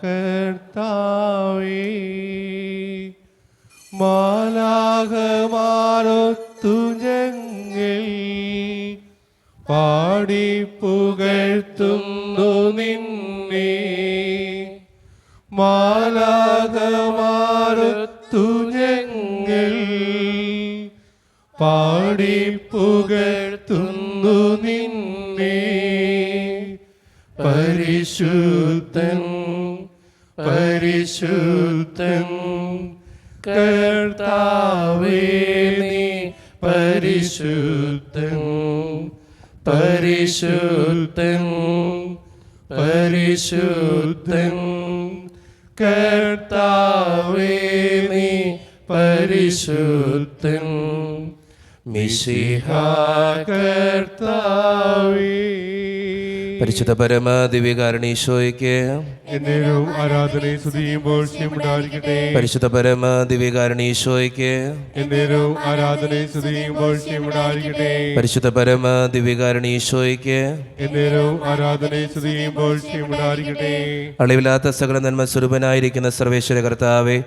കർത്താവേ മാലാകമാരൊത്തു ഞങ്ങൾ പാടി പുകഴ്ത്തുന്നു നിന്നെ മാലാകമാരൊത്തു ഞങ്ങൾ പാടി പരിശുദ്ധൻ പരിശുദ്ധൻ കർത്താവേ നീ പരിശുദ്ധൻ പരിശുദ്ധൻ പരിശുദ്ധൻ കർത്താവേ നീ പരിശുദ്ധൻ മിശിഹ കർത്താവേ. പരിശുദ്ധ പരമ ദിവ്യകാരണീശോയ്ക്ക് ആരാധനയും സ്തുതിയുമ്പോൾ പരിശുദ്ധ പരമ ദിവ്യകാരണീശോയ്ക്ക് ആരാധനയും സ്തുതിയുമ്പോൾ പരിശുദ്ധ പരമ ദിവ്യകാരണീശോയ്ക്ക് ആരാധനയും സ്തുതിയുമ്പോൾ അളിവില്ലാത്ത സകല നന്മ സ്വരൂപനായിരിക്കുന്ന സർവേശ്വര കർത്താവെ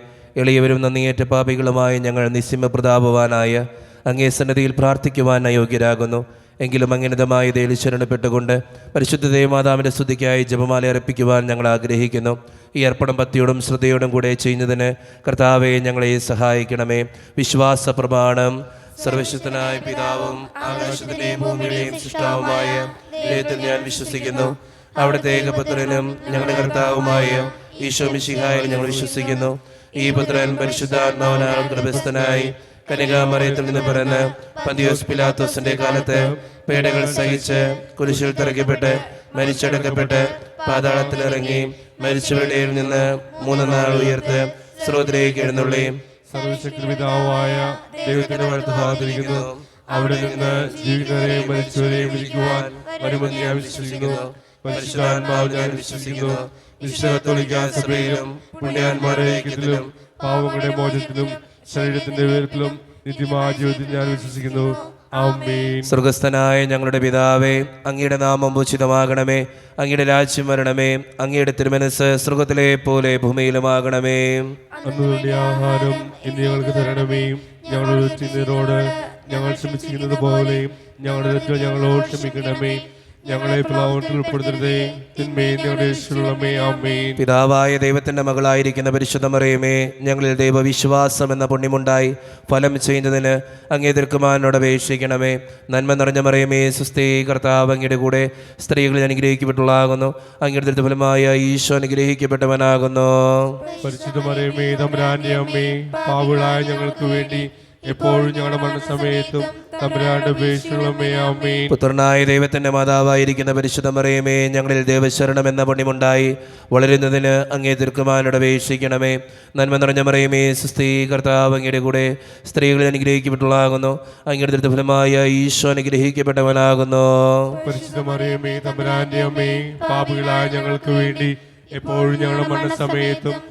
എളിയവരും നന്ദിയേറ്റ പാപികളുമായ ഞങ്ങൾ നിസ്സിമ പ്രതാപവാനായ അങ്ങേ സന്നദ്ധിയിൽ പ്രാർത്ഥിക്കുവാൻ അയോഗ്യരാകുന്നു. എങ്കിലും അങ്ങനിതമായ ഇതയിൽ ശരണപ്പെട്ടുകൊണ്ട് പരിശുദ്ധ ദേവമാതാവിന്റെ സ്തുതിക്കായി ജപമാല അർപ്പിക്കുവാൻ ഞങ്ങൾ ആഗ്രഹിക്കുന്നു. ഈ അർപ്പണം ഭക്തിയോടും ശ്രദ്ധയോടും കൂടെ ചെയ്യുന്നതിന് കർത്താവെ ഞങ്ങളെ സഹായിക്കണമേ. വിശ്വാസ പ്രമാണം സർവശക്തനായ പിതാവും സൃഷ്ടാവുമായ ഞാൻ വിശ്വസിക്കുന്നു. അവിടുത്തെ ഏകപുത്രനും ഞങ്ങളുടെ കർത്താവുമായ ഈശോ മിശിഹായിൽ ഞങ്ങൾ വിശ്വസിക്കുന്നു. ഈ പുത്രൻ പരിശുദ്ധാത്മാവനാൽ ഗർഭസ്ഥനായി കനികാമറയത്തിൽ നിന്ന് പിറന്ന് പന്തിയോസ് പിലാത്തോസിന്റെ കാലത്ത് പേടകൾ സഹിച്ച് കുരിശിൽ തിറക്കപ്പെട്ട് മരിച്ചടക്കപ്പെട്ട് പാതാളത്തിലിറങ്ങി മരിച്ചവരുടെ നിന്ന് മൂന്ന് നാൾ ഉയർത്ത് സ്രോതിലേക്ക് എഴുന്നള്ളി. സർവശക്തിപിതാവായ ദൈവത്തിന്റെ ഭാഗത്തിരിക്കുന്നു അവിടെ നിന്ന് ജീവിതരെയും മരിച്ചവരെയും വിളിക്കുവാൻ വരുമെന്ന് ഞാൻ വിശ്വസിക്കുന്നു. പരിശുദ്ധാത്മാവ് ഞാൻ വിശ്വസിക്കുന്നു. വിശ്വകത്തോളിക്ക സഭയിലും പുണ്യാന്മാരുടെ പാവങ്ങളുടെ മോചനത്തിലും ശരീരത്തിന്റെ ഉയരത്തിലും നിത്യമായ ജീവിതത്തിൽ ഞാൻ വിശ്വസിക്കുന്നു. സ്വർഗസ്ഥനായ ഞങ്ങളുടെ പിതാവേ അങ്ങയുടെ നാമം ഉചിതമാകണമേ. അങ്ങയുടെ രാജ്യം വരണമേ. അങ്ങയുടെ തിരുമനസ് സ്വർഗത്തിലെ പോലെ ഭൂമിയിലുമാകണമേ. ആഹാരം ഇന്ന് ഞങ്ങൾക്ക് തരണമേ. ഞങ്ങളുടെ ഞങ്ങൾ ക്ഷമിച്ചിരിക്കുന്നത് പോലെ ഞങ്ങളുടെ ഞങ്ങളോട് ക്ഷമിക്കണമേ. ഞങ്ങളെ പ്ലാവത്തിൽ ഉൾപ്പെടുത്തരുതേ. പിതാവായ ദൈവത്തിന്റെ മകളായിരിക്കുന്ന പരിശുദ്ധ മറിയമേ ഞങ്ങളിൽ ദൈവവിശ്വാസം എന്ന പുണ്യമുണ്ടായി. ഫലം ചെയ്യുന്നതിന് അങ്ങേ തീർക്കുമാനോട് അപേക്ഷിക്കണമേ. നന്മ നിറഞ്ഞ മറിയമേ സുസ്ഥീ കർത്താവ് അങ്ങയുടെ കൂടെ സ്ത്രീകളിൽ അനുഗ്രഹിക്കപ്പെട്ടുള്ളാകുന്നു അങ്ങയുടെ ഫലമായ ഈശോ അനുഗ്രഹിക്കപ്പെട്ടവനാകുന്നു. പരിശുദ്ധ മറിയമേ തമ്പുരാന്റെ അമ്മേ പാവിളായ ഞങ്ങൾക്ക് വേണ്ടി എപ്പോഴും ഞങ്ങളുടെ മരണസമയത്തും പുത്രനായ ദൈവത്തിന്റെ മാതാവായിരിക്കുന്ന പരിശുദ്ധ മറിയമേ ഞങ്ങളിൽ ദേവശരണം എന്ന പുണ്യമുണ്ടായി. വളരുന്നതിന് അങ്ങേ തിർക്കുമാനോട് അപേക്ഷിക്കണമേ. നന്മ നിറഞ്ഞ മറിയമേ സ്ത്രീ കർത്താവ് അങ്ങയുടെ കൂടെ സ്ത്രീകളിൽ അനുഗ്രഹിക്കപ്പെട്ടുള്ളാകുന്നു അങ്ങയുടെ ഫലമായ ഈശോ അനുഗ്രഹിക്കപ്പെട്ടവനാകുന്നു. പരിശുദ്ധ മറിയമേ തമ്പുരാന്റെ അമ്മേ പാപികളായ ഞങ്ങൾക്ക് വേണ്ടി എപ്പോഴും ഞങ്ങളുടെ മരണസമയത്തും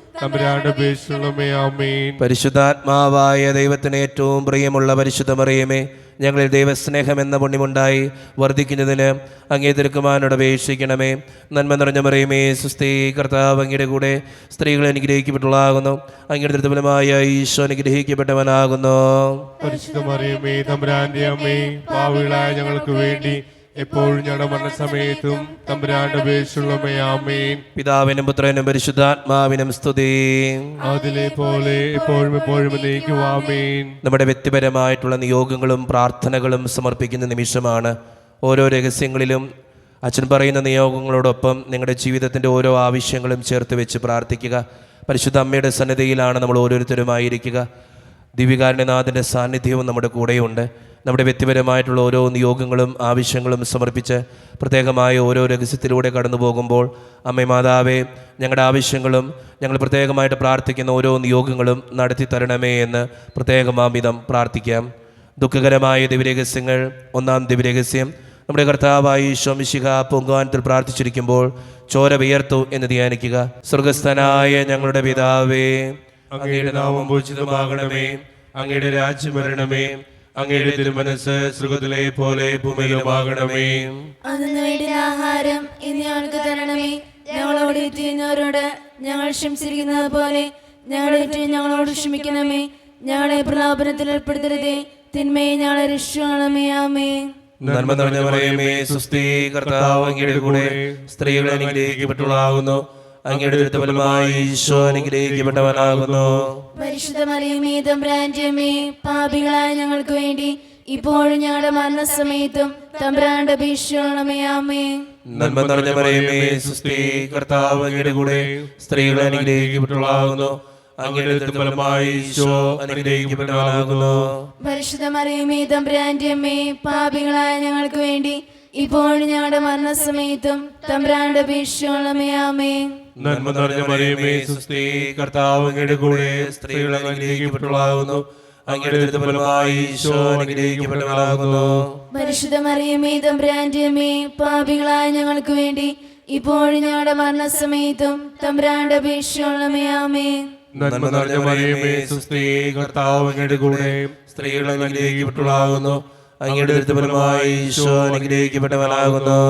പരിശുദ്ധാത്മാവായ ദൈവത്തിന് ഏറ്റവും പ്രിയമുള്ള പരിശുദ്ധ മറിയമേ ഞങ്ങളിൽ ദൈവസ്നേഹം എന്ന പുണ്യമുണ്ടായി വർദ്ധിക്കുന്നതിന് അങ്ങേ തിരുക്കുമാനോട് അപേക്ഷിക്കണമേ. നന്മ നിറഞ്ഞ മറിയമേ സുസ്ഥീ കർത്താവ് അങ്ങയുടെ കൂടെ സ്ത്രീകൾ അനുഗ്രഹിക്കപ്പെട്ടുള്ളാകുന്നു അങ്ങയുടെ ദൃഢഫലമായ ഈശോ അനുഗ്രഹിക്കപ്പെട്ടവനാകുന്നു. പരിശുദ്ധ മറിയമേ തമ്പുരാന്റെ അമ്മേ പാവികളായ ഞങ്ങൾക്ക് വേണ്ടി എപ്പോഴും ഞങ്ങളുടെ മരണസമയത്തും തമ്പുരാന്റെ ഉപേക്ഷയുള്ളമേ ആമേൻ. പിതാവിനും പുത്രനും പരിശുദ്ധാത്മാവിനും സ്തുതി. അതിലെ പോലെ എപ്പോഴും എപ്പോഴും ആമേൻ. നമ്മുടെ വ്യക്തിപരമായിട്ടുള്ള നിയോഗങ്ങളും പ്രാർത്ഥനകളും സമർപ്പിക്കുന്ന നിമിഷമാണ് ഓരോ രഹസ്യങ്ങളിലും അച്ഛൻ പറയുന്ന നിയോഗങ്ങളോടൊപ്പം നിങ്ങളുടെ ജീവിതത്തിന്റെ ഓരോ ആവശ്യങ്ങളും ചേർത്ത് വെച്ച് പ്രാർത്ഥിക്കുക. പരിശുദ്ധ അമ്മയുടെ സന്നിധിയിലാണ് നമ്മൾ ഓരോരുത്തരുമായിരിക്കുക. ദിവികാരണനാഥന്റെ സാന്നിധ്യവും നമ്മുടെ കൂടെയുണ്ട്. നമ്മുടെ വ്യക്തിപരമായിട്ടുള്ള ഓരോ നിയോഗങ്ങളും ആവശ്യങ്ങളും സമർപ്പിച്ച് പ്രത്യേകമായ ഓരോ രഹസ്യത്തിലൂടെ കടന്നു പോകുമ്പോൾ അമ്മ മാതാവേ ഞങ്ങളുടെ ആവശ്യങ്ങളും ഞങ്ങൾ പ്രത്യേകമായിട്ട് പ്രാർത്ഥിക്കുന്ന ഓരോ നിയോഗങ്ങളും നടത്തി തരണമേ എന്ന് പ്രത്യേകമാവിധം പ്രാർത്ഥിക്കാം. ദുഃഖകരമായ ദിവ്യരഹസ്യങ്ങൾ ഒന്നാം ദിവ്യരഹസ്യം. നമ്മുടെ കർത്താവായി ശോമിശിക പൊങ്കാനത്തിൽ പ്രാർത്ഥിച്ചിരിക്കുമ്പോൾ ചോര വിയർത്തു എന്ന് ധ്യാനിക്കുക. സ്വർഗസ്ഥനായ ഞങ്ങളുടെ പിതാവേ അങ്ങയുടെ നാമം പൂജിതമാകണമേ അങ്ങയുടെ രാജ്യം വരണമേ അങ്ങയുടെ തിരുമനസ് സുഖത്തിലെ പോലെ ഭൂമിയിലുമാകണമേ. ആഹാരം ഇനി ഞങ്ങൾക്ക് തരണമേ. ഞങ്ങളോട് ചെയ്യുന്നവരോട് ഞങ്ങൾ ക്ഷമിച്ചിരിക്കുന്നത് പോലെ ഞങ്ങളെ ഞങ്ങളോട് ക്ഷമിക്കണമേ. ഞങ്ങളെ പ്രലോഭനത്തിൽ ഏർപ്പെടുത്തരുതേ. തിന്മയെ ഞങ്ങളെ രക്ഷിക്കണമേ ആമേ. നന്മ നിറഞ്ഞ പറയുമേ സുസ്ഥി കർത്താവ് അങ്ങയുടെ കൂടെ സ്ത്രീകളെ അനുഗ്രഹിക്കപ്പെട്ടവളാകുന്നു. അങ്ങയുടെ ഈശോ അനുഗ്രഹിക്കപ്പെട്ടവനാകുന്നു. പാപികളായ ഞങ്ങൾക്ക് വേണ്ടി ഇപ്പോഴും ഞങ്ങളുടെ മരണസമയത്തും തമ്പ്രാന്റെ അപേക്ഷിക്കണമേ ആമേ. നന്മ നിറഞ്ഞ മറിയമേ സുസ്ഥി കർത്താവ് അങ്ങയുടെ കൂടെ സ്ത്രീകളെ അമ്മേ പാപികളായ ഞങ്ങൾക്ക് വേണ്ടി ഇപ്പോഴും ഞങ്ങളുടെ മരണസമയത്തും തമ്പ്രാന്റെ അപേക്ഷിക്കണമേ ആമേ. നന്മ നിറഞ്ഞ മറിയമേ സുസ്തി കർത്താവ് അങ്ങയുടെ കൂടെ സ്ത്രീകൾ അനുഗ്രഹിക്കപ്പെട്ടുള്ളതാകുന്നു അങ്ങയുടെ ഈശോ പരിശുദ്ധ മറിയമേ തമ്പ്രാന്റെ പാപികളായ ഞങ്ങൾക്ക് വേണ്ടി ഇപ്പോഴും ഞങ്ങളുടെ മരണസമയത്തും തമ്പ്രാന്റെ അപേക്ഷിക്കണമേ ആമേ നന്മ നിറഞ്ഞ മറിയമേ കർത്താവ് അങ്ങയുടെ കൂടെ സ്ത്രീകൾ അനുഗ്രഹിക്കപ്പെട്ടവളാകുന്നു. അങ്ങയുടെ ഈശോ അനുഗ്രഹിക്കപ്പെട്ടവനാകുന്നു.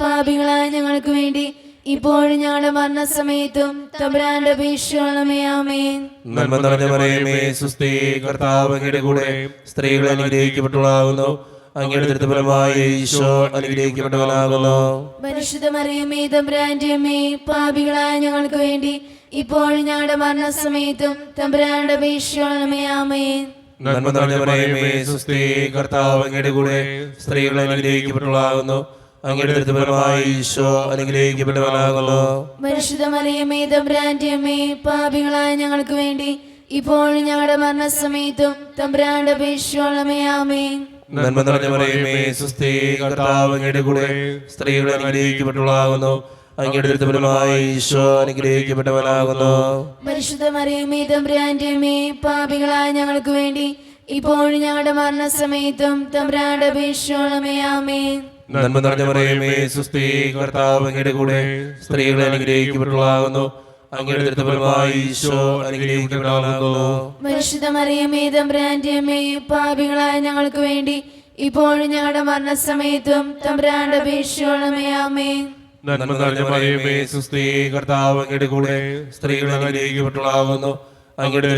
പാപികളായ ഞങ്ങൾക്ക് വേണ്ടി ഇപ്പോഴും ഞങ്ങളുടെ മരണസമയത്തും തമ്പുരാന്റെ അപേക്ഷിക്കണമേ ആമേൻ. നന്മ നിറഞ്ഞ മറിയമേ സുസ്ഥി അങ്ങയുടെ കൂടെ സ്ത്രീകൾ അനുഗ്രഹിക്കപ്പെട്ടവളാകുന്നു. അങ്ങയുടെ ഫലമായി ഈശോ അനുഗ്രഹിക്കപ്പെട്ടവനാകുന്നു. പരിശുദ്ധ മറിയമേ തമ്പ്രാന്റെ പാപികളായ ഞങ്ങൾക്ക് വേണ്ടി ഇപ്പോഴും ഞങ്ങളുടെ മരണസമയത്തും തമ്പുരാന്റെ അപേക്ഷിക്കണമേ ആമേ നന്മ നിറഞ്ഞ മറിയമേ സുസ്ഥി കർത്താവ് അങ്ങയുടെ കൂടെ സ്ത്രീകൾ അനുഗ്രഹിക്കപ്പെട്ടവളാകുന്നു അങ്ങയുടെ ഫലമായി ഈശോ അനുഗ്രഹിക്കപ്പെട്ടവനാകുന്നു പരിശുദ്ധ മറിയമേ തമ്പ്രാന്റെ പാപികളായ ഞങ്ങൾക്ക് വേണ്ടി ഇപ്പോഴും ഞങ്ങളുടെ മരണസമയത്തും തമ്പ്രാന്റെ അപേക്ഷിക്കണമേ ആമേ നന്മ നിറഞ്ഞ മറിയമേ സുസ്ഥി കർത്താവ് അങ്ങയുടെ കൂടെ സ്ത്രീകൾ ഈശോ അനുഗ്രഹിക്കപ്പെട്ടവനാകുന്നു. പാപികളായ ഞങ്ങൾക്ക് വേണ്ടി ഇപ്പോഴും ഞങ്ങളുടെ മരണസമയത്തും തമ്പ്രാന്റെ അപേക്ഷിക്കണമേ ആമേ നന്മ നിറഞ്ഞ മറിയമേ സുസ്ഥി കർത്താവ് അങ്ങയുടെ കൂടെ സ്ത്രീകളെ അനുഗ്രഹിക്കപ്പെട്ടുള്ളതാകുന്നു പാപികളായ ഞങ്ങൾക്ക് വേണ്ടി ഇപ്പോഴും ഞങ്ങളുടെ മരണസമയത്തും തമ്പ്രാന്റെ അപേക്ഷിക്കണമേ ആമേ നന്മ നിറഞ്ഞ മറിയമേ സുസ്ത്രീ കർത്താവ് അങ്ങയുടെ കൂടെ സ്ത്രീകൾ അനുഗ്രഹിക്കപ്പെട്ടവളാകുന്നു അങ്ങയുടെ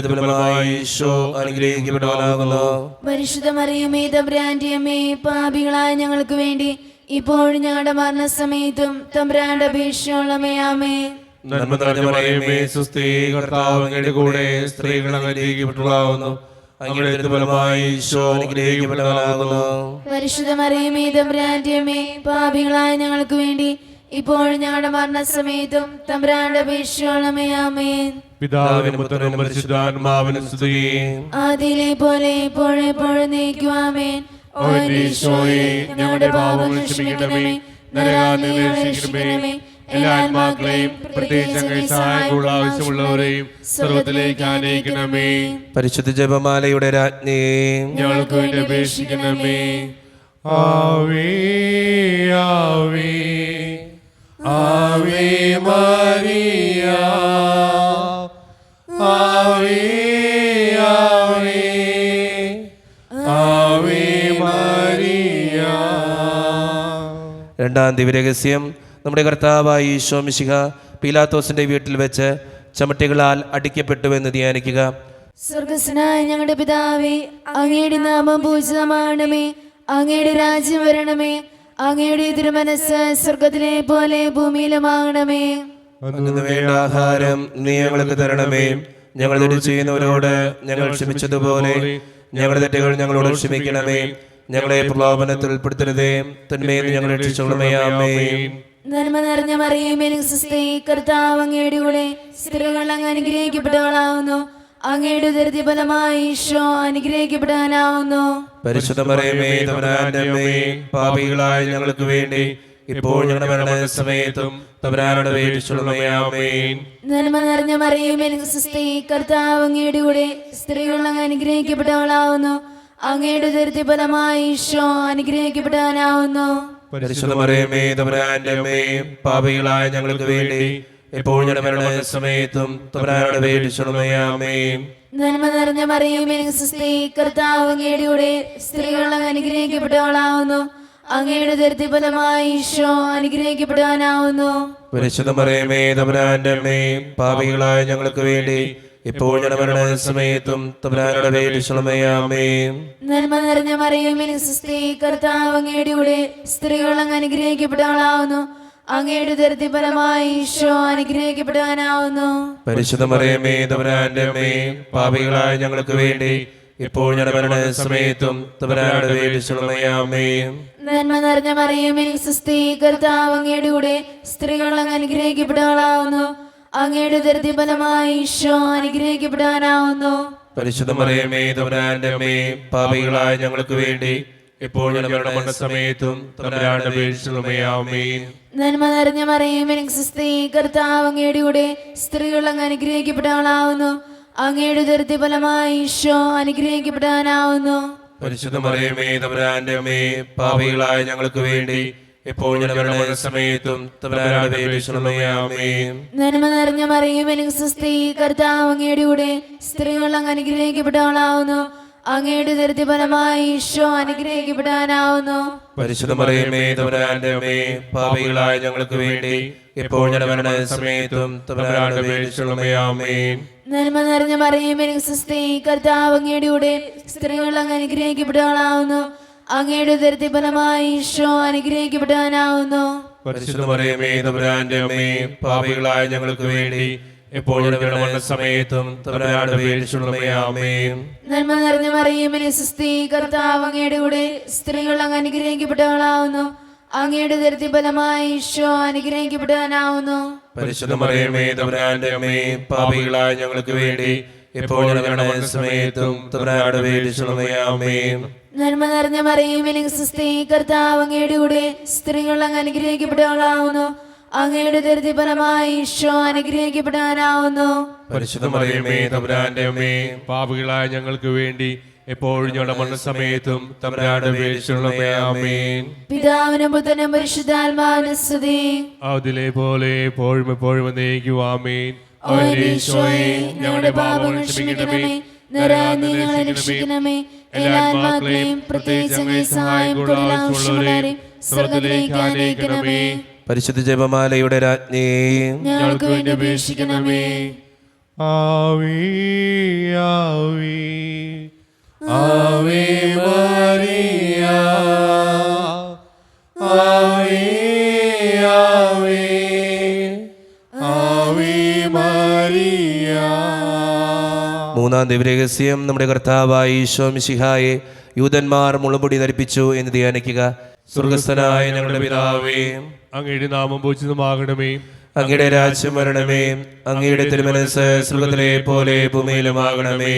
ഈശോ അനുഗ്രഹിക്കപ്പെട്ടവനാകുന്നു പരിശുദ്ധ മറിയമേ അമ്മേ പാപികളായ ഞങ്ങൾക്ക് വേണ്ടി ഇപ്പോഴും ഞങ്ങളുടെ മരണസമയത്തും തമ്പ്രാന്റെ അപേക്ഷിക്കണമേ ആമേ നന്മ നിറഞ്ഞ മറിയമേ സുസ്ത്രീ കർത്താവ് അങ്ങയുടെ കൂടെ സ്ത്രീകൾ അനുഗ്രഹിക്കപ്പെട്ടവളാകുന്നു അങ്ങയുടെ ഫലമായി ഈശോ അനുഗ്രഹിക്കപ്പെട്ടവനാകുന്നു പരിശുദ്ധ മറിയമേ തമ്പ്രാന്റെ അമ്മേ പാപികളായ ഞങ്ങൾക്ക് വേണ്ടി ഇപ്പോഴും ഞങ്ങളുടെ മരണസമയത്തും തമ്പ്രാന്റെ അപേക്ഷിക്കണമേ ആമേൻ. പിതാവിനും പുത്രനും പരിശുദ്ധാത്മാവിനും ആദിയിലെ പോലെ ഇപ്പോഴെപ്പോഴും നീക്കുവാമേൻ ഓ ഈശോയെ ഞങ്ങളുടെ പാപങ്ങൾ ക്ഷമിക്കണമേ എല്ലാ ആത്മാക്കളെയും പ്രത്യേകിച്ച് അങ്ങേ സഹായമുള്ള ആവശ്യമുള്ളവരെയും സ്വർഗത്തിലേക്ക് ആനയിക്കണമേ. പരിശുദ്ധ ജപമാലയുടെ രാജ്ഞി ഞങ്ങൾക്ക് വേണ്ടി അപേക്ഷിക്കണമേ. ആവേ ആവേ ആവേ Maria, Ave, ആവേ ആവേ മരിയ രണ്ടാം ദിവ്യരഹസ്യം. നമ്മുടെ കർത്താവായ ഈശോ മിശിഹ പീലാത്തോസിന്റെ വീട്ടിൽ വെച്ച് ചമട്ടികളാൽ അടിക്കപ്പെട്ടുവെന്ന് ധ്യാനിക്കുക. സ്വർഗസ്നായ ഞങ്ങളുടെ പിതാവേ അങ്ങയുടെ നാമം പൂജിതമാണമേ അങ്ങയുടെ രാജ്യം വരണമേ അങ്ങയുടെ തിരുമനസ് സ്വർഗത്തിലെ പോലെ ഭൂമിയിലുമാകണമേ. വേണ്ട ആഹാരം നീ ഞങ്ങൾക്ക് തരണമേ. ഞങ്ങൾ തെറ്റ് ചെയ്യുന്നവരോട് ഞങ്ങൾ ക്ഷമിച്ചതുപോലെ ഞങ്ങളുടെ തെറ്റുകൾ ഞങ്ങളോട് ക്ഷമിക്കണമേ. ഞങ്ങളെ പ്രലോഭനത്തിൽ ഉൾപ്പെടുത്തരുതേ. തന്മയിൽ ഞങ്ങൾ രക്ഷിച്ചോളമേ. ആമേ നന്മ നിറഞ്ഞ മറിയമേ കർത്താവ് അങ്ങയുടെ കൂടെ സ്ത്രീകൾ അങ്ങ് അനുഗ്രഹിക്കപ്പെട്ടവളാവുന്നു. അങ്ങയുടെ ദരിദ്ര ഫലമായി ഈശോ അനുഗ്രഹിക്കപ്പെടാനാവുന്നു. പരിശുദ്ധ മറിയമേ തമരാന്റെ അമ്മേ പാപികളായ ഞങ്ങൾക്ക് വേണ്ടി ഇപ്പോൾ ഞങ്ങളുടെ മരണ സമയത്തും തമരാനോട് വേടിച്ചുള്ളമേ ആമേൻ. നന്മ നിറഞ്ഞ മറിയമേ കർത്താവ് അങ്ങയുടെ കൂടെ സ്ത്രീകൾ അങ്ങ് അനുഗ്രഹിക്കപ്പെട്ടവളാവുന്നു. അങ്ങയുടെ ദരിദ്ര ഫലമായി ഈശോ അനുഗ്രഹിക്കപ്പെടാനാവുന്നു. പരിശുദ്ധ മറിയമേ തമരാന്റെ അമ്മേ പാപികളായ ഞങ്ങൾക്ക് വേണ്ടി ഇപ്പോൾ ഞങ്ങളുടെ സമയത്തും തമരാനോട് വേടിച്ചുള്ളമേ ആമേൻ നന്മ നിറഞ്ഞ മറിയമേ സുസ്ഥി കർത്താവ് അങ്ങയുടെ കൂടെ സ്ത്രീകൾ അനുഗ്രഹിക്കപ്പെട്ടവളാവുന്നു. അങ്ങയുടെ ദരിദ്ര ഫലമായി ഈശോ അനുഗ്രഹിക്കപ്പെടാനാവുന്നു. പരിശുദ്ധ മറിയമേ തമ്പുരാന്റെ അമ്മേ പാപികളായ ഞങ്ങൾക്ക് വേണ്ടി ഇപ്പോൾ ഞങ്ങളുടെ സമയത്തും തമ്പുരാനുടെ പേരിശമയാമേ നന്മ നിറഞ്ഞ മറിയുമേ സ്ത്രീ കർത്താവ് അങ്ങയുടെ കൂടെ സ്ത്രീകൾ അങ്ങ് അനുഗ്രഹിക്കപ്പെടാനാവുന്നു അങ്ങയുടെ ദരിദ്ര ഫലമായി ഈശോ അനുഗ്രഹിക്കപ്പെടാനാവുന്നു. പരിശുദ്ധ മറിയമേ തമ്പുരാന്റെ അമ്മേ പാപികളായ ഞങ്ങൾക്ക് വേണ്ടി ഇപ്പോൾ ഞങ്ങളുടെ സമയത്തും തമ്പുരാനുടെ പേരിശമയാമേ നന്മ നിറഞ്ഞ മറിയമേ സുസ്ഥി കർത്താവ് അങ്ങയുടെ കൂടെ സ്ത്രീകൾ അങ്ങ് അനുഗ്രഹിക്കപ്പെടാനാവുന്നു. അങ്ങയുടെ ദരിദ്ര ഫലമായി ഈശോ അനുഗ്രഹിക്കപ്പെടാനാവുന്നു. പരിശുദ്ധ മറിയമേ തമ്പുരാന്റെ അമ്മേ പാപികളായ ഞങ്ങൾക്ക് വേണ്ടി ഞങ്ങളുടെ പേരിശമയാമേ നന്മ നിറഞ്ഞ കർത്താവ് അങ്ങയുടെ കൂടെ സ്ത്രീകൾ അങ്ങ് അനുഗ്രഹിക്കപ്പെടാനാവുന്നു. അങ്ങയുടെ ദരിദ്ര ഫലമായി ഈശോ അനുഗ്രഹിക്കപ്പെടാനാവുന്നു. പരിശുദ്ധ മറിയമേ തമ്പുരാന്റെ അമ്മേ പാപികളായ ഞങ്ങൾക്ക് വേണ്ടി ഞങ്ങളുടെ മരണ സമയത്തും നന്മ നിറഞ്ഞ കർത്താവ് അങ്ങയുടെ കൂടെ സ്ത്രീകൾ അങ്ങ് അനുഗ്രഹിക്കപ്പെടാനാവുന്നു. അങ്ങയുടെ ദരിദ്ര ഈശോ അനുഗ്രഹിക്കപ്പെടാനാവുന്നു. പരിശുദ്ധമറിയമേ തമ്പുരാന്റെ അമ്മേ പാപികളായ ഞങ്ങൾക്ക് വേണ്ടി ഇപ്പോൾ ഞങ്ങളുടെ സമയത്തും തമ്പുരാനുടെ പേരിശമയാമേ നന്മ നിറഞ്ഞ മറിയമേ സുസ്ഥി കർത്താവ് അങ്ങയുടെ കൂടെ സ്ത്രീകൾ അങ്ങ് അനുഗ്രഹിക്കപ്പെടാനാവുന്നു. അങ്ങയുടെ ദരിദ്ര ഈശോ അനുഗ്രഹിക്കപ്പെടാനാവുന്നു. പരിശുദ്ധമറിയമേ തമ്പുരാന്റെ അമ്മേ പാപികളായ ഞങ്ങൾക്ക് വേണ്ടി മരണ സമയത്തും നന്മ നിറഞ്ഞ മറിയുമിന് സുസ്ഥി കർത്താവ് അങ്ങയുടെ കൂടെ സ്ത്രീകൾ അങ്ങ് അനുഗ്രഹിക്കപ്പെട്ടവളാവുന്നു. അങ്ങയുടെ ദരിദ്ര ഫലമായി ഈശോ അനുഗ്രഹിക്കപ്പെടാനാവുന്നു. പരിശുദ്ധ മറിയമേ തമ്പുരാന്റെ അമ്മേ പാപികളായ ഞങ്ങൾക്ക് വേണ്ടി മരണ സമയത്തും നന്മ നിറഞ്ഞ മറിയുമിന് സുസ്ഥി കർത്താവ് അങ്ങയുടെ കൂടെ സ്ത്രീകൾ അങ്ങ് അനുഗ്രഹിക്കപ്പെടാനാവുന്നു അങ്ങയുടെ ധൃതി പരമായി ഈശോ അനുഗ്രഹിക്കപ്പെടാനാവുന്നു. പരിശുദ്ധ മറിയമേ തമ്പുരാന്റെ അമ്മേ പാപികളായ ഞങ്ങൾക്ക് വേണ്ടി എപ്പോഴും ഞങ്ങളുടെ മരണസമയത്തും തമ്പുരാന്റെ പേരിശമയാമേ പിതാവിനും പുത്രനും പരിശുദ്ധാത്മാവിനും സ്തുതി. അതിലെ പോലെ എപ്പോഴും എപ്പോഴും എന്നേക്കുവാമേൻ ഓ ഈശോയെ ഞങ്ങളുടെ പാപങ്ങൾ ക്ഷമിക്കണമേ നിരാന്തി ഞങ്ങളെ രക്ഷിക്കണമേ എല്ലാ ആത്മാക്കളെയും പ്രത്യേകിച്ച് സഹായം സ്വർഗത്തിലേക്ക് ആനയിക്കണമേ. പരിശുദ്ധ ജപമാലയുടെ രാജ്ഞി. ഞങ്ങൾക്ക് വേണ്ടി അപേക്ഷിക്കണമേ. ആവി ആവി. ആവി മരിയ ആവി ആവി. ആവി മരിയ മൂന്നാം ദിവരഹസ്യം നമ്മുടെ കർത്താവായ ഈശോ മിശിഹായെ യൂതന്മാർ മുളപൊടി ധരിപ്പിച്ചു എന്ന് ധ്യാനിക്കുക. സ്വർഗസ്ഥനായ ഞങ്ങളുടെ പിതാവേ അങ്ങയുടെ നാമം പൂജിതമാകണമേ. അങ്ങയുടെ രാജ്യം വരണമേ അങ്ങയുടെ തിരുമനസ് സ്വർഗത്തിലെ പോലെ ഭൂമിയിലുമാകണമേ.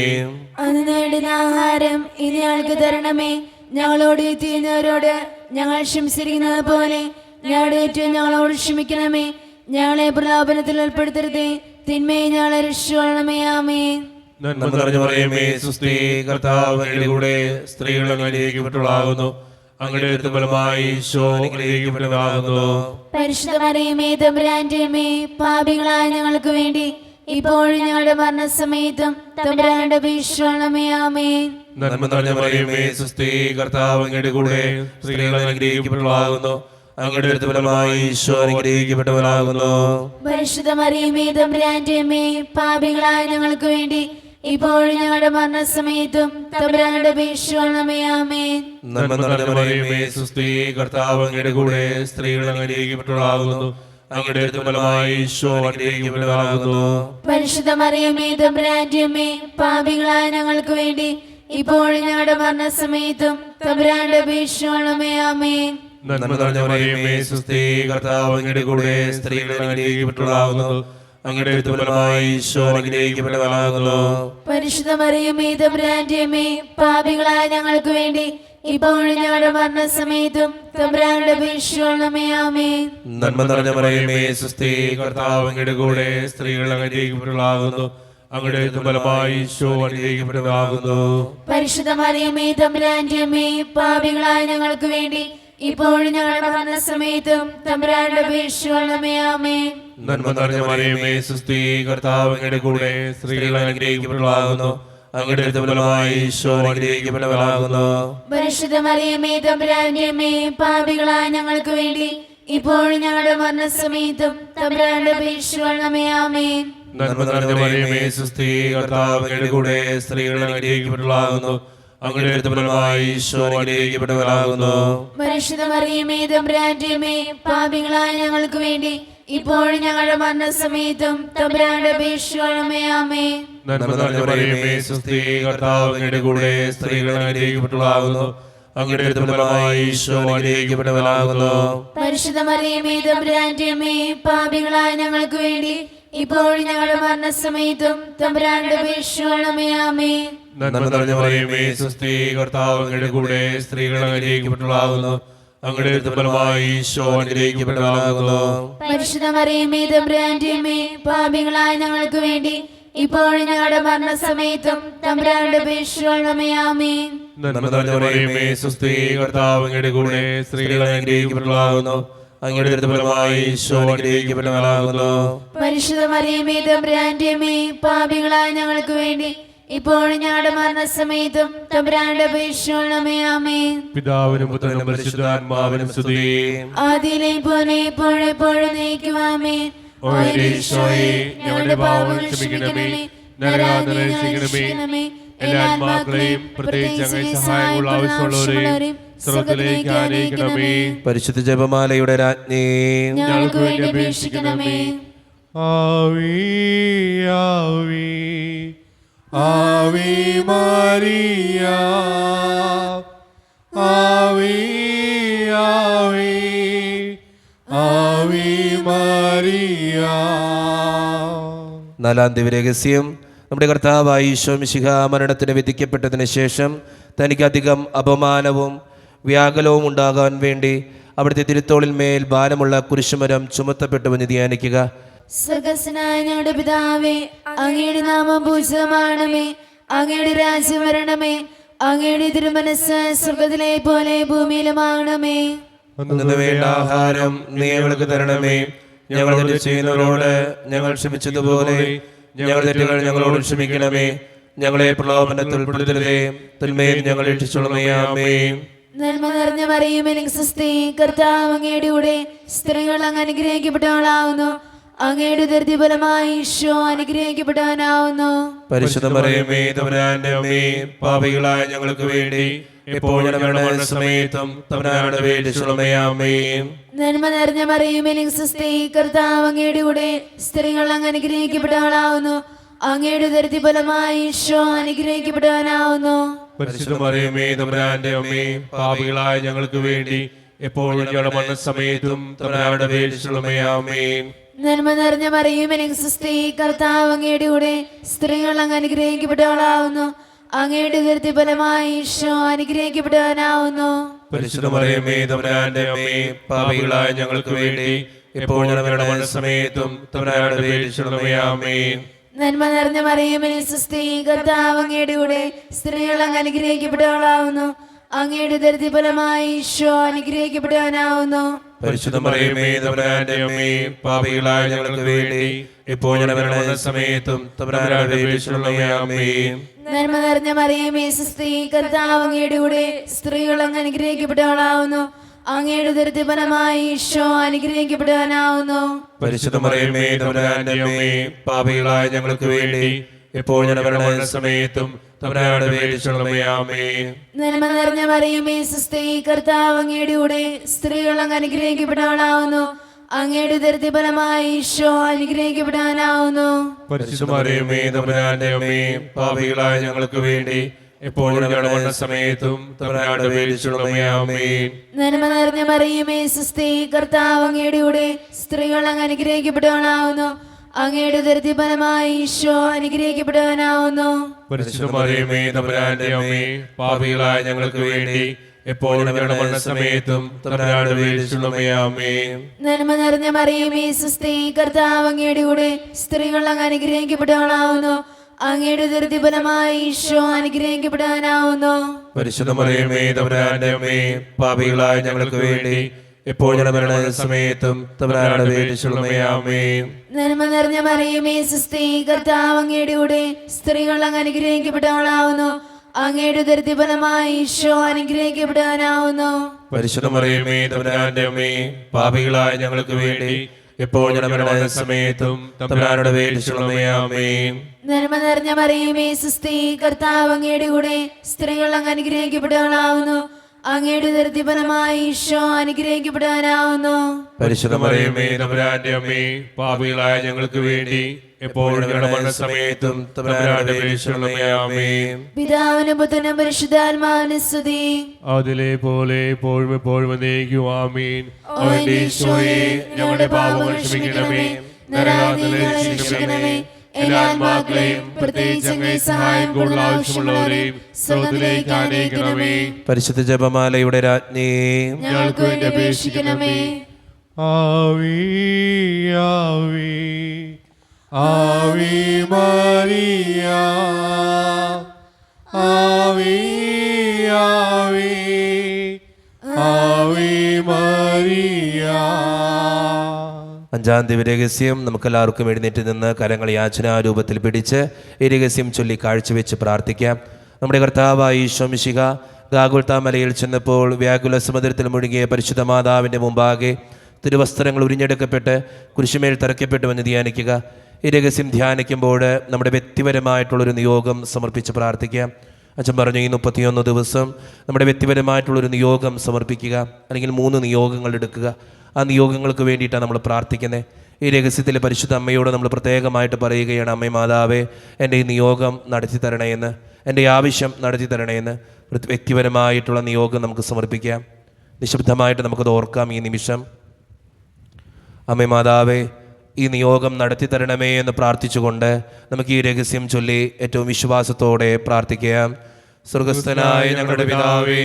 അന്ന് നേടുന്ന ആഹാരം ഇനി ഞങ്ങൾക്ക് തരണമേ. ഞങ്ങളോട് ചെയ്യുന്നവരോട് ഞങ്ങൾ ക്ഷമിച്ചിരിക്കുന്നത് പോലെ ഞങ്ങളുടെ ഏറ്റവും ഞങ്ങളോട് ക്ഷമിക്കണമേ. ഞങ്ങളെ പ്രലോഭനത്തിൽ ഉൾപ്പെടുത്തരുതേ. തിന്മയെ ഞങ്ങളെ രക്ഷിക്കണമേ ആമേ നന്മ നിറഞ്ഞു പറയുമേ സുസ്ത്രീ കർത്താവ് സ്ത്രീകളെ കൂടെ സ്ത്രീകൾ അനുഗ്രഹിക്കപ്പെട്ടുള്ളാകുന്നു അങ്ങയുടെ ഫലമായി ഈശോ അനുഗ്രഹിക്കപ്പെട്ടതാകുന്നു. പരിശുദ്ധമറിയമേ പാപികളായ ഞങ്ങൾക്ക് വേണ്ടി ഇപ്പോഴും ഞങ്ങളുടെ മരണസമയത്തും തമ്പുരാന്റെ ഭീഷണമേ ആമേ നന്മ നിറഞ്ഞ പറയുമേ സുസ്ത്രീ കർത്താവ് അങ്ങയുടെ കൂടെ സ്ത്രീകൾ അങ്ങയുടെ ഫലമായി ഈശോ അനുഗ്രഹിക്കപ്പെട്ടവനാകുന്നു. പരിശുദ്ധമറിയമേ പാപികളായ ഞങ്ങൾക്ക് വേണ്ടി ഇപ്പോഴും ഞങ്ങളുടെ മരണസമയത്തും തമ്പുരാന്റെ ഭീഷണമേ ആമേൻ. നന്മ നിറഞ്ഞ പറയുമേ സുസ്ത്രീ കർത്താവ് അങ്ങയുടെ കൂടെ സ്ത്രീകൾ പാപികളായ ഞങ്ങൾക്ക് വേണ്ടി ഇപ്പോഴും ഞങ്ങളുടെ മരണസമയത്തും തമ്പുരാന്റെ ഭീഷണമേ ആമേ നന്മ നിറഞ്ഞ പറയുമേ സുസ്ത്രീ കർത്താവ് അങ്ങയുടെ കൂടെ സ്ത്രീകൾ പരിശുദ്ധമറിയമേ പാപികളായ ഞങ്ങൾക്ക് വേണ്ടി ഇപ്പോഴും ഞങ്ങളുടെ മരണസമയത്തും ആമേ നന്മ നിറഞ്ഞ മറിയമേ കർത്താവ് അങ്ങയുടെ കൂടെ സ്ത്രീകൾ അനുഗ്രഹിക്കപ്പെട്ടതാകുന്നു അങ്ങയുടെ ഫലമായി പരിശുദ്ധമറിയമേ പാപികളായ ഞങ്ങൾക്ക് വേണ്ടി ഇപ്പോഴും ഞങ്ങളുടെ മരണസമയത്തും തമ്പുരാന്റെ ഭീഷണമേ ആമേ നന്മ നിറഞ്ഞ മറിയമേ കർത്താവ് അങ്ങയുടെ കൂടെ സ്ത്രീകൾ അനുഗ്രഹിക്കപ്പെട്ടതാകുന്നു അങ്ങയുടെ ഈശോ പരിശുദ്ധ മറിയമേ തമ്പുരാന്റെ അമ്മേ പാപികളായ ഞങ്ങൾക്ക് വേണ്ടി ഇപ്പോഴും ഞങ്ങളുടെ മരണസമയത്തും തമ്പുരാന്റെ അപേക്ഷിക്കണമേ ആമേൻ. നന്മ നിറഞ്ഞ മറിയമേ സുസ്ഥി കർത്താവ് അങ്ങയുടെ കൂടെ സ്ത്രീകൾ അനുഗ്രഹിക്കപ്പെട്ടവളാകുന്നു പാപികളായ ഞങ്ങൾക്ക് വേണ്ടി ഇപ്പോഴും ഞങ്ങളുടെ മരണസമയത്തും തമ്പുരാന്റെ അപേക്ഷിക്കണമേ ആമേ കർത്താവ് കൂടെ സ്ത്രീകൾ അനുഗ്രഹിക്കപ്പെട്ടവളാകുന്നു. അങ്ങയുടെ ഈശോ അനുഗ്രഹിക്കപ്പെട്ടവനാകുന്നു പാപികളായ ഞങ്ങൾക്ക് വേണ്ടി ഇപ്പോഴും ഞങ്ങളുടെ മരണസമയത്തും തമ്പുരാന്റെ അപേക്ഷിക്കണമേ ആമേൻ. നന്മ നിറഞ്ഞ മറിയമേ സുസ്ഥി കർത്താവ് അങ്ങയുടെ കൂടെ സ്ത്രീകൾ അനുഗ്രഹിക്കപ്പെട്ടവളാകുന്നു അങ്ങയുടെ ഫലമായി ഈശോ പാപികളായ ഞങ്ങൾക്ക് വേണ്ടി ഇപ്പോഴും ഞങ്ങളുടെ മരണസമയത്തും തമ്പുരാന്റെ അപേക്ഷിക്കണമേ ആമേൻ. നന്മ നിറഞ്ഞ മറിയമേ സുസ്ഥി കർത്താവ് അങ്ങയുടെ കൂടെ സ്ത്രീകൾ അനുഗ്രഹിക്കപ്പെട്ടവളാകുന്നു അങ്ങയുടെ ദുർബലമായി ഈശോ അനുഗ്രഹിക്കപ്പെട്ടവനാകുന്നു പരിശുദ്ധ മറിയമേ തമ്പുരാന്റെ പാപികളായ ഞങ്ങൾക്ക് വേണ്ടി ഇപ്പോഴും ഞങ്ങളുടെ മരണസമയത്തും തമ്പുരാന്റെ അപേക്ഷിക്കണമേ ആമേ പിതാവിനും പുത്രനും പരിശുദ്ധാത്മാവിനും സ്തുതി. ആദിയിലെ പോലെ ഇപ്പോഴെപ്പോഴും നയിക്കുവാമേ ഓ എന്റെ ഞങ്ങളുടെ പാപങ്ങൾ ക്ഷമിക്കണമേ നരകാന്തരെ ക്ഷമിക്കണമേ എല്ലാ ആത്മാക്കളെയും പ്രത്യേകിച്ച് അങ്ങനെ സഹായമുള്ള ആവശ്യമുള്ളവരെയും സ്വർഗത്തിലേക്ക് ആനയിക്കണമേ. പരിശുദ്ധ ജപമാലയുടെ രാജ്ഞി. ഞങ്ങൾക്ക് വേണ്ടി അപേക്ഷിക്കണമേ. ആവി ആവി. ആവി മാറിയ ആവി ആവി ആവി മാറിയ നാലാം ദിവരഹസ്യം നമ്മുടെ കർത്താവായ ഈശോ മിശിഹ മരണത്തിന് വിധിക്കപ്പെട്ടതിന് ശേഷം തനിക്കധികം അപമാനവും വ്യാകുലവും ഉണ്ടാകാൻ വേണ്ടി അവിടുത്തെ തിരുത്തോളിന്മേൽ ഭാരമുള്ള കുരിശുമരം ചുമത്തപ്പെട്ടുവെന്ന് ധ്യാനിക്കുക ഞങ്ങളുടെ പിതാവേ അങ്ങയുടെ നാമം പൂജിതമാണമേ അങ്ങയുടെ രാജ്യം വരണമേ. അങ്ങയുടെ തിരുമനസ് സ്വർഗത്തിലെ പോലെ ഭൂമിയിലുമാകണമേ. വേണ്ട ആഹാരം നീ ഞങ്ങൾക്ക് തരണമേ. ഞങ്ങൾ തെറ്റ് ചെയ്യുന്നവരോട് ഞങ്ങൾ ക്ഷമിച്ചതുപോലെ ഞങ്ങൾ തെറ്റുകൾ ഞങ്ങളോട് ക്ഷമിക്കണമേ. ഞങ്ങളെ പ്രലോഭനത്തിൽ ഉൾപ്പെടുത്തരുതേ. തിന്മയിൽ ഞങ്ങൾ രക്ഷിച്ചോളമേ ആമേ നന്മ നിറഞ്ഞ സുസ്തി കർത്താവ് അങ്ങയുടെ കൂടെ സ്ത്രീകൾ അങ്ങ് അനുഗ്രഹിക്കപ്പെട്ടവളാവുന്നു. അങ്ങയുടെ ദൃതിഫലമായി ഈശോ അനുഗ്രഹിക്കപ്പെടാനാവുന്നു. പരിശുദ്ധ അമ്മേ പാപികളായ ഞങ്ങൾക്ക് വേണ്ടി എപ്പോഴും ഞങ്ങളുടെ സമയത്തും നന്മ നിറഞ്ഞ കർത്താവ് അങ്ങയുടെ കൂടെ സ്ത്രീകൾ അങ്ങ് അനുഗ്രഹിക്കപ്പെട്ടവളാവുന്നു അങ്ങയുടെ ദൃതിഫലമായി ഈശോ അനുഗ്രഹിക്കപ്പെടാനാവുന്നു. പരിശുദ്ധ അമ്മേ പാപികളായ ഞങ്ങൾക്ക് വേണ്ടി എപ്പോഴും ഞങ്ങളുടെ മരണസമയത്തും അമ്മേ. നന്മ നിറഞ്ഞ മറിയുമെനിക്ക് സൃഷ്ടി. കർത്താവ് അങ്ങയുടെ കൂടെ സ്ത്രീകൾ അങ്ങ് അനുഗ്രഹിക്കപ്പെട്ടവളാവുന്നു. അങ്ങയുടെ ദൃതിഫലമായി ഈശോ അനുഗ്രഹിക്കപ്പെട്ടവനാവുന്നു. പരിശുദ്ധ മറിയമേ തമ്പുരാന്റെ അമ്മേ പാപികളായ ഞങ്ങൾക്ക് വേണ്ടി എപ്പോഴും ഞങ്ങളുടെ മരണസമയത്തും തമ്പുരാനുടെ വേണ്ടിച്ചുള്ളമേ അമ്മേ നന്മ നിറഞ്ഞ മറിയുമെനിക്ക് സൃഷ്ടി. കർത്താവ് അങ്ങയുടെ കൂടെ സ്ത്രീകൾ അങ്ങ് അനുഗ്രഹിക്കപ്പെട്ടവളാവുന്നു. അങ്ങയുടെ ദൃതിഫലമായി ഈശോ തമ്പുരാന്റെ അമ്മേ പാപികളായ ഞങ്ങൾക്ക് വേണ്ടി എപ്പോഴും ഞങ്ങളുടെ സമയത്തും അമ്മേ നന്മ നിറഞ്ഞ മറിയമേ സുസ്തി കർത്താവ് അങ്ങയുടെ കൂടെ സ്ത്രീകൾ അങ്ങ് അനുഗ്രഹിക്കപ്പെട്ടവളാവുന്നു അങ്ങയുടെ ദൃതിഫലമായി ഈശോ അനുഗ്രഹിക്കപ്പെടാനാവുന്നു. പരിശുദ്ധ മറിയമേ തമ്പുരാന്റെ അമ്മേ പാപികളായ ഞങ്ങൾക്ക് വേണ്ടി എപ്പോഴും ഞങ്ങളുടെ സമയത്തും തമ്പുരാനുടെ നന്മ നിറഞ്ഞ മറിയമേ സുസ്തി കർത്താവ് അങ്ങയുടെ കൂടെ സ്ത്രീകൾ അങ്ങ് അനുഗ്രഹിക്കപ്പെട്ടവളാവുന്നു അങ്ങയുടെ ദൃതിഫലമായി ഈശോ അനുഗ്രഹിക്കപ്പെടാനാവുന്നു. തമ്പുരാന്റെ അമ്മേ പാപികളായ ഞങ്ങൾക്ക് വേണ്ടി എപ്പോഴും ഞങ്ങളുടെ സമയത്തും തമ്പുരാനുടെ നന്മ നിറഞ്ഞ മറിയമേ കർത്താവ് അങ്ങയുടെ കൂടെ സ്ത്രീകൾ അങ്ങ് അനുഗ്രഹിക്കപ്പെട്ടവളാവുന്നു അങ്ങയുടെ ദൃതിഫലമായി ഈശോ അനുഗ്രഹിക്കപ്പെടുവാനാവുന്നു. തമ്പുരാന്റെ അമ്മേ പാപികളായ ഞങ്ങൾക്ക് വേണ്ടി എപ്പോഴും നന്മ നിറഞ്ഞ മറിയമേ സുസ്തി കർത്താവ് അങ്ങയുടെ കൂടെ സ്ത്രീകൾ അങ്ങ് അനുഗ്രഹിക്കപ്പെട്ടവളാവുന്നു അങ്ങയുടെ ദൃതിഫലമായി ഈശോ അനുഗ്രഹിക്കപ്പെടാനാവുന്നു പരിശുദ്ധ മറിയമേ തമ്പുരാന്റെ അമ്മേ പാപികളായ ഞങ്ങൾക്ക് വേണ്ടി തമ്പുരാനോട് വേദിച്ചുള്ളമയാമേ നന്മ നിറഞ്ഞ മറിയമേ സുസ്ഥി കർത്താവ് അങ്ങയുടെ കൂടെ സ്ത്രീകൾ അങ്ങ് അനുഗ്രഹിക്കപ്പെട്ടവളാവുന്നു. അങ്ങയുടെ ഉദരത്തി ഈശോ അനുഗ്രഹിക്കപ്പെടാനാവുന്നു. പരിശുദ്ധ മറിയമേ തമ്പുരാന്റെ അമ്മേ പാപികളായ ഞങ്ങൾക്ക് വേണ്ടി മരണ സമയത്തും തമ്പുരാനോട് നന്മ നിറഞ്ഞ മറിയമേ സുസ്ഥി കർത്താവ് അങ്ങയുടെ കൂടെ സ്ത്രീകൾ അങ്ങ് അനുഗ്രഹിക്കപ്പെട്ടവളാവുന്നു. അങ്ങയുടെ ഉദരത്തി ഈശോ അനുഗ്രഹിക്കപ്പെടാനാവുന്നു. പരിശുദ്ധ മറിയമേ തമ്പുരാന്റെ അമ്മേ പാപികളായ ഞങ്ങൾക്ക് വേണ്ടി എപ്പോഴും പിതാവിനും പുത്രനും പരിശുദ്ധാത്മാവിനും സ്തുതി. അതിലെ പോലെ എപ്പോഴും എപ്പോഴും ആമീൻ. ഞങ്ങളുടെ പാപങ്ങൾ ക്ഷമിക്കണമേ. നരകാതിരെ രക്ഷിക്കണമേ. എല്ലാ ആത്മാക്കളെയും പ്രത്യേകിച്ച് അങ്ങേ സഹായം കൂടുതൽ ആവശ്യമുള്ളവരെയും സ്രോതത്തിലേക്ക് ആനയിക്കണമേ. പരിശുദ്ധ ജപമാലയുടെ രാജ്ഞി ഞങ്ങൾക്ക് വേണ്ടി അപേക്ഷിക്കണമേ. ആവി ആവി ആവി മരിയ ആവി ആവി ആവി മരിയ അഞ്ചാം തീയതി രഹസ്യം നമുക്കെല്ലാവർക്കും എഴുന്നേറ്റ് നിന്ന് കരങ്ങൾ യാചനാരൂപത്തിൽ പിടിച്ച് ഈ രഹസ്യം ചൊല്ലി കാഴ്ചവെച്ച് പ്രാർത്ഥിക്കാം. നമ്മുടെ കർത്താവായി ഈശോമിശിക ഗാകുൽത്താമലയിൽ ചെന്നപ്പോൾ വ്യാകുല സമുദ്രത്തിൽ മുഴുകിയ പരിശുദ്ധ മാതാവിന്റെ മുമ്പാകെ തിരുവസ്ത്രങ്ങൾ ഉരിഞ്ഞെടുക്കപ്പെട്ട് കുരിശുമേൽ തറയ്ക്കപ്പെട്ടുവെന്ന് ധ്യാനിക്കുക. ഈ രഹസ്യം ധ്യാനിക്കുമ്പോൾ നമ്മുടെ വ്യക്തിപരമായിട്ടുള്ളൊരു നിയോഗം സമർപ്പിച്ച് പ്രാർത്ഥിക്കാം. അച്ഛൻ പറഞ്ഞു ഈ മുപ്പത്തിയൊന്ന് ദിവസം നമ്മുടെ വ്യക്തിപരമായിട്ടുള്ളൊരു നിയോഗം സമർപ്പിക്കുക. അല്ലെങ്കിൽ മൂന്ന് നിയോഗങ്ങൾ എടുക്കുക. ആ നിയോഗങ്ങൾക്ക് വേണ്ടിയിട്ടാണ് നമ്മൾ പ്രാർത്ഥിക്കുന്നത്. ഈ രഹസ്യത്തിൽ പരിശുദ്ധ അമ്മയോട് നമ്മൾ പ്രത്യേകമായിട്ട് പറയുകയാണ് അമ്മേ മാതാവേ എന്റെ ഈ നിയോഗം നടത്തി തരണേന്ന് എന്റെ ആവശ്യം നടത്തി തരണേന്ന് വ്യക്തിപരമായിട്ടുള്ള നിയോഗം നമുക്ക് സമർപ്പിക്കാം. നിശബ്ദമായിട്ട് നമുക്കത് ഓർക്കാം ഈ നിമിഷം. അമ്മേ മാതാവേ ഈ നിയോഗം നടത്തി തരണമേ എന്ന് പ്രാർത്ഥിച്ചുകൊണ്ട് നമുക്ക് ഈ രഹസ്യം ചൊല്ലി ഏറ്റവും വിശ്വാസത്തോടെ പ്രാർത്ഥിക്കാം. സ്വർഗസ്ഥനായ ഞങ്ങളുടെ പിതാവേ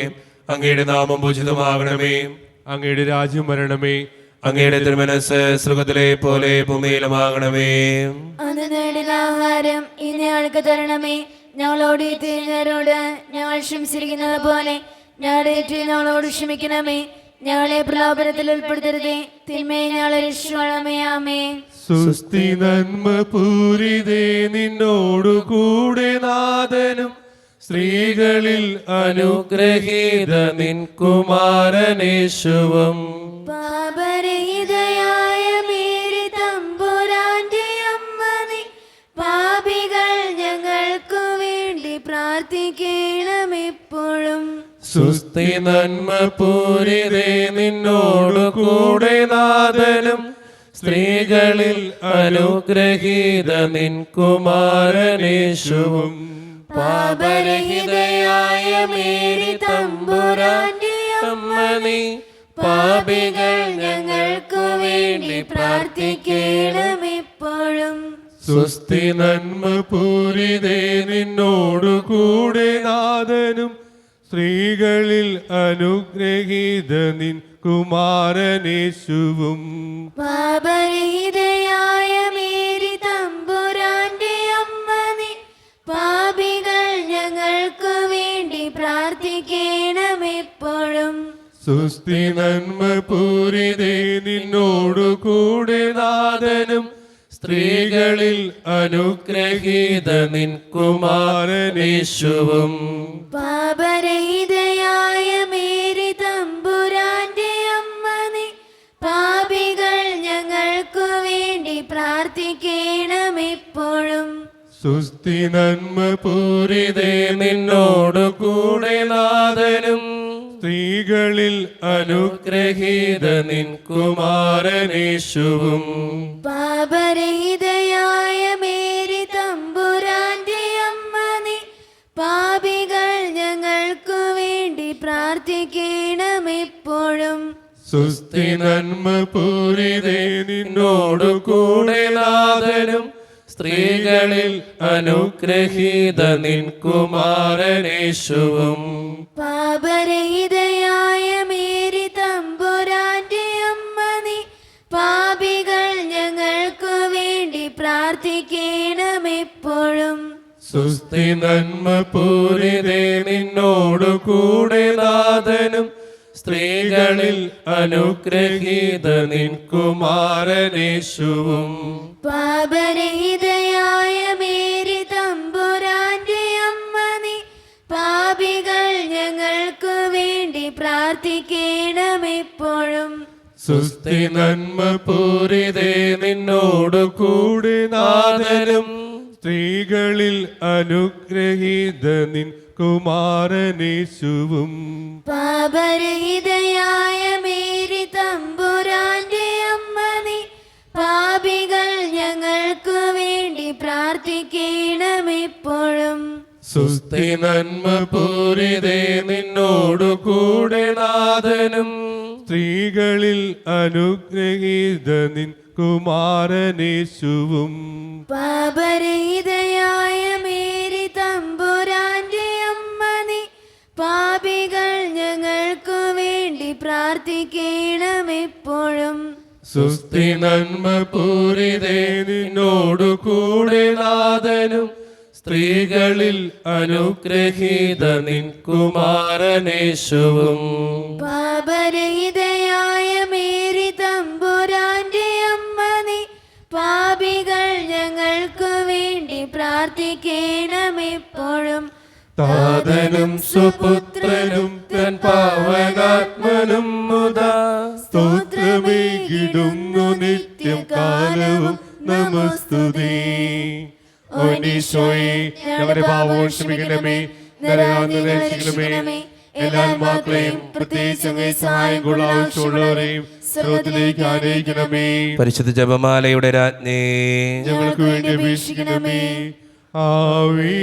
അങ്ങയുടെ നാമം പൂജിതമാകണമേ. അങ്ങയുടെ രാജ്യം വരണമേ. അങ്ങയുടെ തിരുമനസ് സുഖത്തിലെ പോലെ ഭൂമിയിലുമാകണമേ ആഹാരം ഇനി ഞങ്ങൾക്ക് തരണമേ. ഞങ്ങളോട് തിരിഞ്ഞവരോട് ഞങ്ങൾ ക്ഷമിച്ചിരിക്കുന്നത് പോലെ ഞങ്ങളുടെ ഞങ്ങളോട് ക്ഷമിക്കണമേ. ഞങ്ങളെ പ്രലോഭനത്തിൽ ഉൾപ്പെടുത്തരുതേ. തിന്മയെ ഞങ്ങളെ രക്ഷിക്കണമേ. ആമേ സുസ്തി നന്മ പൂരിതേ. നിന്നോടു കൂടെ നാഥനും സ്ത്രീകളിൽ അനുഗ്രഹീത നിൻ കുമാരനേശുവം. പാപരഹിതയായ മേരി തമ്പുരാന്റെ അമ്മ നീ. പാപികൾ ഞങ്ങൾക്കു വേണ്ടി പ്രാർത്ഥിക്കണമെപ്പോഴും. സുസ്ഥി നന്മ പൂരിതേ നിന്നോടു കൂടെ നാഥനും. സ്ത്രീകളിൽ അനുഗ്രഹീത നിൻ കുമാരനേശുവും. പാപരഹിതയായ മേരി തമ്പുരാന്റെ പാപികൾ ഞങ്ങൾക്കു വേണ്ടി പ്രാർത്ഥിക്കണമിപ്പോഴും. സുസ്തി നന്മ പൂരിതേ നിന്നോടു കൂടെ നാഥനും. സ്ത്രീകളിൽ അനുഗ്രഹീത നിൻ കുമാരനേശുവും. പാപരഹിതയായ സുസ്തി നന്മ പൂരിതേ നിന്നോടു കൂടെ നാഥനും സ്ത്രീകളിൽ അനുഗ്രഹീത നിൻ കുമാരനേശുവും. പാപരഹിതയായ മേരി തമ്പുരാന്റെ അമ്മനെ പാപികൾ ഞങ്ങൾക്കു വേണ്ടി പ്രാർത്ഥിക്കണമെപ്പോഴും. സുസ്തി നന്മ പൂരിതേ നിന്നോടു കൂടെ നാഥനും സ്ത്രീകളിൽ അനുഗ്രഹീത നിൻ കുമാരനേശുവും. പാപരഹിതയായ മേരി തമ്പുരാന്റെ അമ്മ നീ പാപികൾ ഞങ്ങൾക്കു വേണ്ടി പ്രാർത്ഥിക്കണമെപ്പോഴും. സുസ്ഥി നന്മ പൂരിതേ നിന്നോടു കൂടെ നാഥനും സ്ത്രീകളിൽ അനുഗ്രഹീത നിൻ കുമാരനേശുവും. പാപരഹിതയായ മേരി തമ്പുരാന്റെ അമ്മ നീ പാപികൾ ഞങ്ങൾക്കു വേണ്ടി പ്രാർത്ഥിക്കണമെപ്പോഴും. സുസ്തി നന്മ പൂരിതേ നിന്നോടു കൂടെ നാഥനും സ്ത്രീകളിൽ അനുഗ്രഹീത നിൻ കുമാരനേശുവും പാപരഹിതയായ മേരി തമ്പുരാന്റെ അമ്മ നീ പാപികൾ ഞങ്ങൾക്കു വേണ്ടി പ്രാർത്ഥിക്കണമെപ്പോഴും. സുസ്ഥി നന്മ പൂരിതേ നിന്നോട് കൂടി നാഥനും. സ്ത്രീകളിൽ അനുഗ്രഹീത നിൻ കുമാരനേശുവും പാപരഹിതയായ മേരി തമ്പുരാന്റെ അമ്മ നീ. പാപികൾ ഞങ്ങൾക്ക് വേണ്ടി പ്രാർത്ഥിക്കണമിപ്പോഴും. സുസ്ഥി നന്മ പൂരിതേ നിന്നോടു കൂടെ നാഥനും. സ്ത്രീകളിൽ അനുഗ്രഹീത നിൻ കുമാരനേശുവും. പാപരഹിതയായ മേരി നീ പാപികൾ ഞങ്ങൾക്ക് വേണ്ടി പ്രാർത്ഥിക്കണമെപ്പോഴും. സുസ്ഥി നന്മ പൂരിതേ നിന്നോട് കൂടെ നാഥനും സ്ത്രീകളിൽ അനുഗ്രഹീത നിൻ കുമാരനേശുവും. പാപരഹിതയായ മേരി തമ്പുരാന്റെ അമ്മ നീ പാപികൾ ഞങ്ങൾക്ക് വേണ്ടി പ്രാർത്ഥിക്കണമെപ്പോഴും. താതനും സുപുത്രനും തൻ പാവനാത്മനും മുതാ. സ്തോത്രമേകിടുന്നു നിത്യം കാലവും നമസ്തുതി. ഓനീശോയെ ഞങ്ങളുടെ പാവവും ക്ഷമിക്കണമേ നരകാന്ന് രക്ഷിക്കണമേ. എല്ലാ ആത്മാക്കളെയും പ്രത്യേകിച്ച് അങ്ങേ സഹായം സ്രോതത്തിലേക്ക് ആനയിക്കണമേ. പരിശുദ്ധ ജപമാലയുടെ രാജ്ഞേ. ഞങ്ങൾക്ക് വേണ്ടി അപേക്ഷിക്കണമേ. ആവേ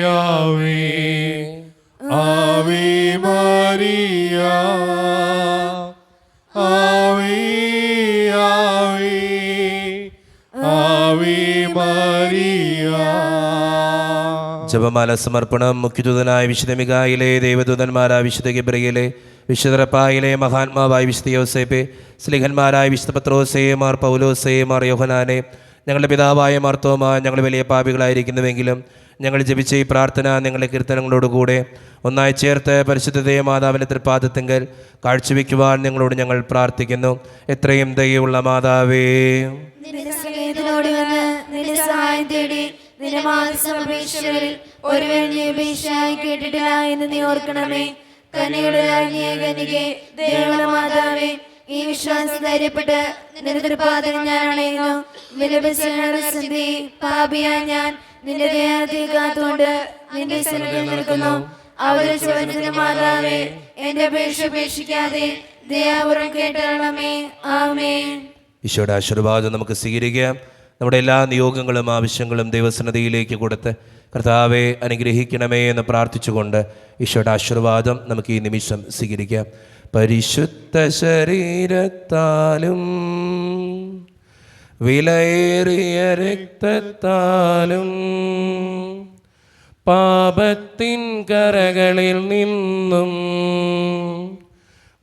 Ave, Ave Maria. Ave, Ave, Ave Maria. ജപമാല സമർപ്പണം മുഖ്യദൂതനായ വിശുദ്ധ മികായിലെ ദേവദൂതന്മാരായ വിശുദ്ധ ഗബ്രയിലെ വിശുദ്ധ റപ്പായിലെ മഹാത്മാവായ വിശുദ്ധ യോസേപ്പെ സ്ലിഹന്മാരായ വിശുദ്ധ പത്രോസേ മാർ പൗലോസേ മാർ യോഹനാനെ ഞങ്ങളുടെ പിതാവായ മർത്തോമ ഞങ്ങൾ വലിയ പാപികളായിരിക്കുന്നുവെങ്കിലും ഞങ്ങൾ ജപിച്ച ഈ പ്രാർത്ഥന നിങ്ങളുടെ കീർത്തനങ്ങളോടുകൂടെ ഒന്നായി ചേർത്ത് പരിശുദ്ധതയെ മാതാവിന്റെ തൃപ്പാദത്തെങ്കിൽ കാഴ്ചവെക്കുവാൻ നിങ്ങളോട് ഞങ്ങൾ പ്രാർത്ഥിക്കുന്നു. എത്രയും ദയുള്ള മാതാവേ. കേട്ടിട്ടില്ല എന്ന് നീ ഓർക്കണമേ. കനിയുടെ രാജ്ഞിയെ കനികെ മാതാവേ ഈ വിശ്വാസം ധൈര്യപ്പെട്ട് തൃപ്പാദങ്ങൾ ഞാൻ അണയുന്നു. വിലപിച്ചി പാപിയാ ഞാൻ നിന്റെ ദേഹത്തെ കാത്തുകൊണ്ട് നിന്റെ സന്നിധി നിൽക്കുന്നു. അവരെ ചോദ്യത്തിന് മാതാവേ എന്റെ അപേക്ഷ ഉപേക്ഷിക്കാതെ ദയാപുരം കേട്ടണമേ ആമേ ഈശോയുടെ ആശീർവാദം നമുക്ക് സ്വീകരിക്കാം. നമ്മുടെ എല്ലാ നിയോഗങ്ങളും ആവശ്യങ്ങളും ദൈവസന്നതിയിലേക്ക് കൊടുത്ത് കർത്താവെ അനുഗ്രഹിക്കണമേ എന്ന് പ്രാർത്ഥിച്ചുകൊണ്ട് ഈശോയുടെ ആശീർവാദം നമുക്ക് ഈ നിമിഷം സ്വീകരിക്കാം. പരിശുദ്ധ ശരീരത്താലും വിലയേറിയ രക്തത്താലും പാപത്തിൻ കരകളിൽ നിന്നും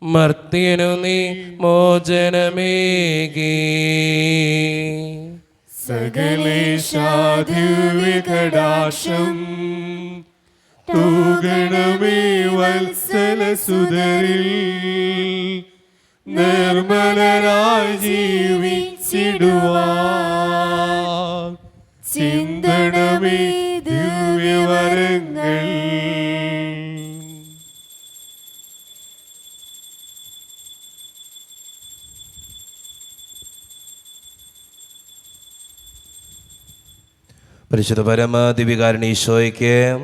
മർത്തിനു നീ മോചനമേകി. സകലേശാദിവികടാശം തൂകണമേ വത്സല സുതരിൽ. നിർമ്മലരായി ജീവിച്ചിടുവാ ചിന്തണമേ ദിവ്യവരങ്ങൾ. പരിശുദ്ധ പരമ ഈശോയ്ക്ക്.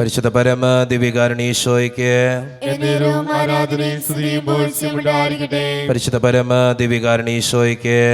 പരിശുദ്ധ പരമ ഈശോയ്ക്ക്. പരിശുദ്ധ പരമാദിവികാരണി ഈശോയ്ക്ക്.